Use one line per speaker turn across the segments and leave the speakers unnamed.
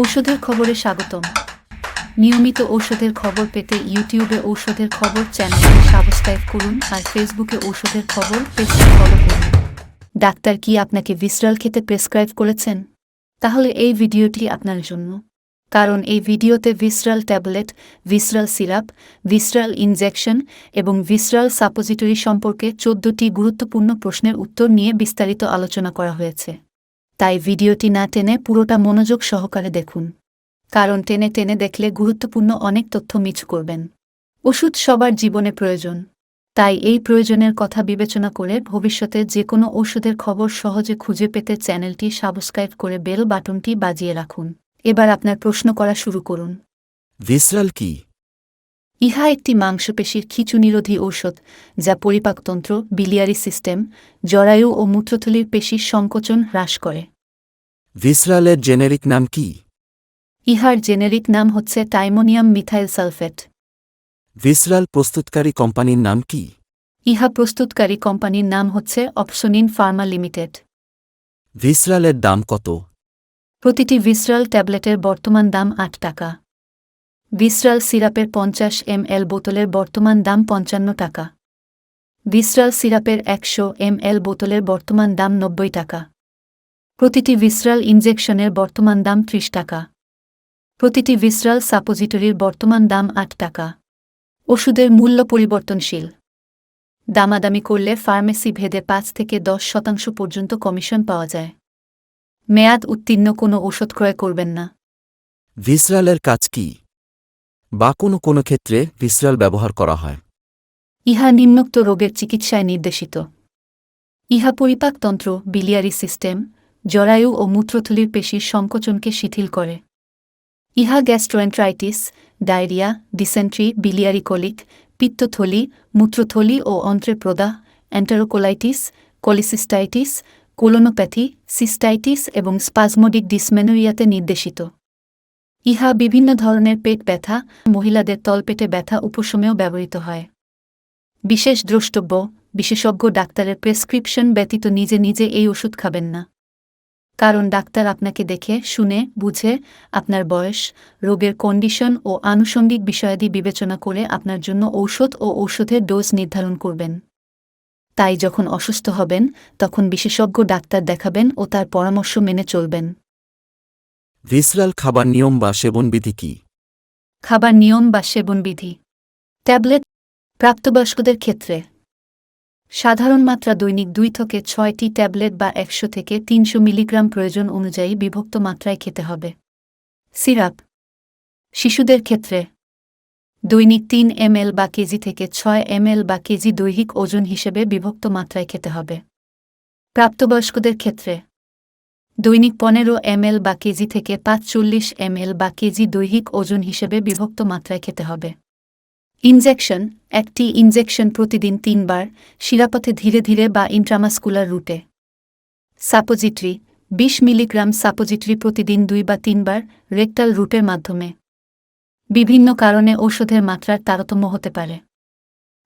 ঔষধের খবরে স্বাগতম। নিয়মিত ঔষধের খবর পেতে ইউটিউবে ঔষধের খবর চ্যানেলটি সাবস্ক্রাইব করুন আর ফেসবুকে ঔষধের খবর পেজটি ফলো করুন। ডাক্তার কি আপনাকে ভিসরাল খেতে প্রেসক্রাইব করেছেন? তাহলে এই ভিডিওটি আপনার জন্য। কারণ এই ভিডিওতে Visceral tablet, Visceral syrup, Visceral injection এবং ভিসরাল সাপোজিটরি সম্পর্কে চোদ্দটি গুরুত্বপূর্ণ প্রশ্নের উত্তর নিয়ে বিস্তারিত আলোচনা করা হয়েছে। তাই ভিডিওটি না টেনে পুরোটা মনোযোগ সহকারে দেখুন। কারণ টেনে টেনে দেখলে গুরুত্বপূর্ণ অনেক তথ্য মিছ করবেন। ওষুধ সবার জীবনে প্রয়োজন। তাই এই প্রয়োজনের কথা বিবেচনা করে ভবিষ্যতে যে কোনো ওষুধের খবর সহজে খুঁজে পেতে চ্যানেলটি সাবস্ক্রাইব করে বেল বাটনটি বাজিয়ে রাখুন। এবার আপনার প্রশ্ন করা শুরু করুন।
ভিসরাল কি?
ইহা একটি মাংসপেশির খিচুনিরোধী ঔষধ যা পরিপাকতন্ত্র বিলিয়ারি সিস্টেম জরায়ু ও মূত্রথলির পেশির সংকোচন হ্রাস করে।
ভিসরালের জেনেরিক নাম কি?
ইহার জেনেরিক নাম হচ্ছে টাইমোনিয়াম মিথাইল সালফেট।
ভিসরাল প্রস্তুতকারী কোম্পানির নাম কি?
ইহা প্রস্তুতকারী কোম্পানির নাম হচ্ছে অপসোনিন ফার্মা লিমিটেড।
ভিসরালের দাম কত?
প্রতিটি ভিসরাল ট্যাবলেটের বর্তমান দাম আট টাকা। ভিসরাল সিরাপের পঞ্চাশ এম এল বোতলের বর্তমান দাম পঞ্চান্ন টাকা। ভিসরাল সিরাপের একশো এম এল বোতলের বর্তমান দাম নব্বই টাকা। প্রতিটি ভিসরাল ইনজেকশনের বর্তমান দাম ত্রিশ টাকা। প্রতিটি ভিসরাল সাপোজিটরির বর্তমান দাম আট টাকা। ওষুধের মূল্য পরিবর্তনশীল। দামাদামি করলে ফার্মেসি ভেদে পাঁচ থেকে দশ শতাংশ পর্যন্ত কমিশন পাওয়া যায়। মেয়াদ উত্তীর্ণ কোনো ওষুধ ক্রয় করবেন না।
ভিসরালের কাজ কি? বা কোনো কোনো ক্ষেত্রে ভিসরাল ব্যবহার করা হয়।
ইহা নিম্নোক্ত রোগের চিকিৎসায় নির্দেশিত। ইহা পরিপাকতন্ত্র বিলিয়ারি সিস্টেম জরায়ু ও মূত্রথলির পেশির সংকোচনকে শিথিল করে। ইহা gastroenteritis diarrhoea dysentery biliary colic পিত্তথলি, মূত্রথলি ও অন্ত্রের প্রদাহ অ্যান্টারোকোলাইটিস কোলিসিস্টাইটিস কোলোনোপ্যাথি সিস্টাইটিস এবং স্পাজমোডিক ডিসমেনোরিয়াতে নির্দেশিত। ইহা বিভিন্ন ধরনের পেট ব্যথা, মহিলাদের তলপেটে ব্যথা উপশমেও ব্যবহৃত হয়। বিশেষ দ্রষ্টব্য, বিশেষজ্ঞ ডাক্তারের প্রেসক্রিপশন ব্যতীত নিজে নিজে এই ওষুধ খাবেন না। কারণ ডাক্তার আপনাকে দেখে, শুনে, বুঝে, আপনার বয়স, রোগের কন্ডিশন ও আনুষঙ্গিক বিষয়াদি বিবেচনা করে আপনার জন্য ঔষধ ও ঔষধের ডোজ নির্ধারণ করবেন। তাই যখন অসুস্থ হবেন, তখন বিশেষজ্ঞ ডাক্তার দেখাবেন ও তার পরামর্শ মেনে চলবেন।
ভিসরাল খাবার নিয়ম বা সেবনবিধি কি?
খাবার নিয়ম বা সেবনবিধি। ট্যাবলেট প্রাপ্তবয়স্কদের ক্ষেত্রে। সাধারণ মাত্রা দৈনিক দুই থেকে ছয়টি ট্যাবলেট বা একশো থেকে তিনশো মিলিগ্রাম প্রয়োজন অনুযায়ী বিভক্ত মাত্রায় খেতে হবে। সিরাপ শিশুদের ক্ষেত্রে। দৈনিক তিন এমএল বা কেজি থেকে ছয় এমএল বা কেজি দৈহিক ওজন হিসেবে বিভক্ত মাত্রায় খেতে হবে। প্রাপ্তবয়স্কদের ক্ষেত্রে। দৈনিক পনেরো এমএল বা কেজি থেকে পাঁচচল্লিশ এমএল বা কেজি দৈহিক ওজন হিসেবে বিভক্ত মাত্রায় খেতে হবে। ইনজেকশন, একটি ইনজেকশন প্রতিদিন তিনবার, শিরাপথে ধীরে ধীরে বা ইন্ট্রামাস্কুলার রুটে। সাপোজিট্রি, বিশ মিলিগ্রাম সাপোজিট্রি প্রতিদিন দুই বা তিনবার রেকটাল রুটের মাধ্যমে। বিভিন্ন কারণে ঔষধের মাত্রার তারতম্য হতে পারে।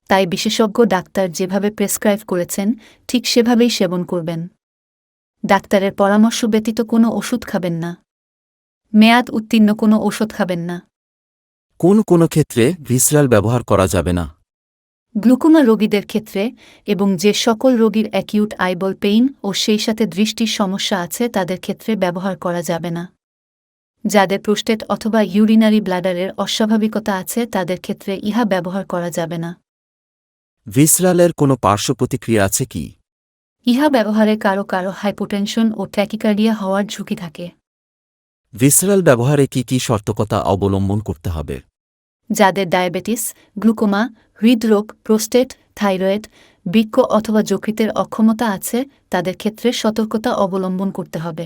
তাই বিশেষজ্ঞ ডাক্তার যেভাবে প্রেসক্রাইব করেছেন, ঠিক সেভাবেই সেবন করবেন। ডাক্তারের পরামর্শ ব্যতীত কোনো ওষুধ খাবেন না। মেয়াদ উত্তীর্ণ কোনো ওষুধ খাবেন না।
কোন কোন ক্ষেত্রে ভিসরাল ব্যবহার করা যাবে না।
গ্লুকোমা রোগীদের ক্ষেত্রে এবং যে সকল রোগীর অ্যাকিউট আইবল পেইন ও সেই সাথে দৃষ্টির সমস্যা আছে তাদের ক্ষেত্রে ব্যবহার করা যাবে না। যাদের প্রোস্টেট অথবা ইউরিনারি ব্লাডারের অস্বাভাবিকতা আছে তাদের ক্ষেত্রে ইহা ব্যবহার করা যাবে না।
ভিসরালের কোনো পার্শ্ব প্রতিক্রিয়া আছে কি?
ইহা ব্যবহারে কারও কারও হাইপোটেনশন ও ট্যাকিকার্ডিয়া হওয়ার ঝুঁকি থাকে।
ভিসরাল ব্যবহারে কি কি সতর্কতা অবলম্বন করতে হবে?
যাদের ডায়াবেটিস গ্লুকোমা হৃদরোগ প্রোস্টেট থাইরয়েড বৃক্ক অথবা যকৃতের অক্ষমতা আছে তাদের ক্ষেত্রে সতর্কতা অবলম্বন করতে হবে।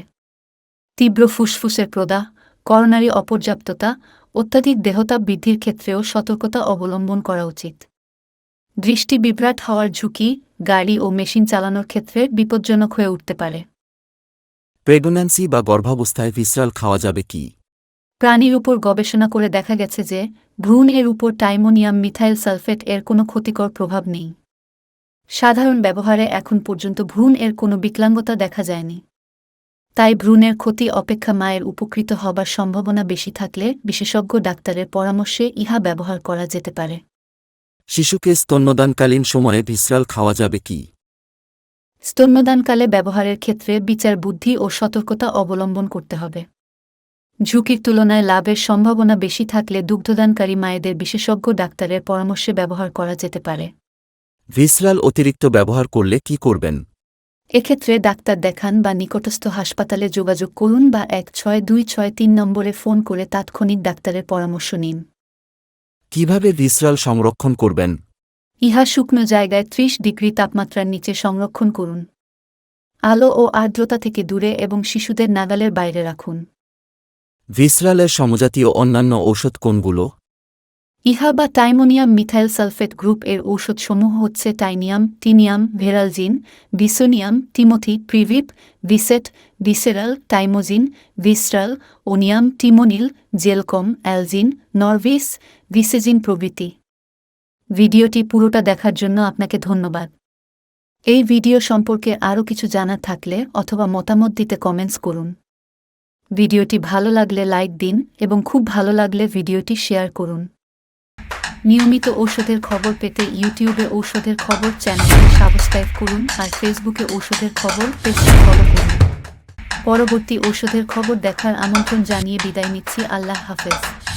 তীব্র ফুসফুসের প্রদাহ করোনারি অপর্যাপ্ততা অত্যাধিক দেহতা বৃদ্ধির ক্ষেত্রেও সতর্কতা অবলম্বন করা উচিত। দৃষ্টি বিভ্রাট হওয়ার ঝুঁকি গাড়ি ও মেশিন চালানোর ক্ষেত্রে বিপজ্জনক হয়ে উঠতে পারে।
প্রেগন্যান্সি বা গর্ভাবস্থায় ভিসরাল খাওয়া যাবে কি?
প্রাণীর উপর গবেষণা করে দেখা গেছে যে ভ্রূণ এর উপর টাইমোনিয়াম মিথাইল সালফেট এর কোনো ক্ষতিকর প্রভাব নেই। সাধারণ ব্যবহারে এখন পর্যন্ত ভ্রূণ এর কোনো বিকলাঙ্গতা দেখা যায়নি। তাই ভ্রূণের ক্ষতি অপেক্ষা মায়ের উপকৃত হবার সম্ভাবনা বেশি থাকলে বিশেষজ্ঞ ডাক্তারের পরামর্শে ইহা ব্যবহার করা যেতে পারে।
শিশুকে স্তন্যদানকালীন সময়ে ভিসরাল খাওয়া যাবে কি?
স্তন্যদানকালে ব্যবহারের ক্ষেত্রে বিচার বুদ্ধি ও সতর্কতা অবলম্বন করতে হবে। ঝুঁকির তুলনায় লাভের সম্ভাবনা বেশি থাকলে দুগ্ধদানকারী মায়েদের বিশেষজ্ঞ ডাক্তারের পরামর্শে ব্যবহার করা যেতে পারে।
ভিসরাল অতিরিক্ত ব্যবহার করলে কি করবেন?
এক্ষেত্রে ডাক্তার দেখান বা নিকটস্থ হাসপাতালে যোগাযোগ করুন বা এক ছয় দুই ছয় তিন নম্বরে ফোন করে তাৎক্ষণিক ডাক্তারের পরামর্শ নিন।
কীভাবে ভিসরাল সংরক্ষণ করবেন?
ইহা শুকনো জায়গায় ত্রিশ ডিগ্রি তাপমাত্রার নিচে সংরক্ষণ করুন। আলো ও আর্দ্রতা থেকে দূরে এবং শিশুদের নাগালের বাইরে রাখুন।
ভিসরালের সমজাতীয় অন্যান্য ঔষধ কোনগুলো?
ইহা বা টাইমোনিয়াম মিথাইল সালফেট গ্রুপ এর ঔষধসমূহ হচ্ছে টাইনিয়াম টিনিয়াম, ভেরালজিন, বিসোনিয়াম, টিমোথি, প্রিভিপ, ভিসেট, ভিসেরাল টাইমোজিন ভিস্ট্রাল ওনিয়াম, টিমোনিল, জেলকম, অ্যালজিন, নরভিস, ভিসেজিন প্রভৃতি। ভিডিওটি পুরোটা দেখার জন্য আপনাকে ধন্যবাদ। এই ভিডিও সম্পর্কে আরও কিছু জানার থাকলে অথবা মতামত দিতে কমেন্টস করুন। ভিডিওটি ভালো লাগলে লাইক দিন এবং খুব ভালো লাগলে ভিডিওটি শেয়ার করুন। নিয়মিত ঔষধের খবর পেতে ইউটিউবে ঔষধের খবর চ্যানেলটি সাবস্ক্রাইব করুন আর ফেসবুকে ঔষধের খবর পেজটি ফলো করুন। পরবর্তী ঔষধের খবর দেখার আমন্ত্রণ জানিয়ে বিদায় নিচ্ছি। আল্লাহ হাফেজ।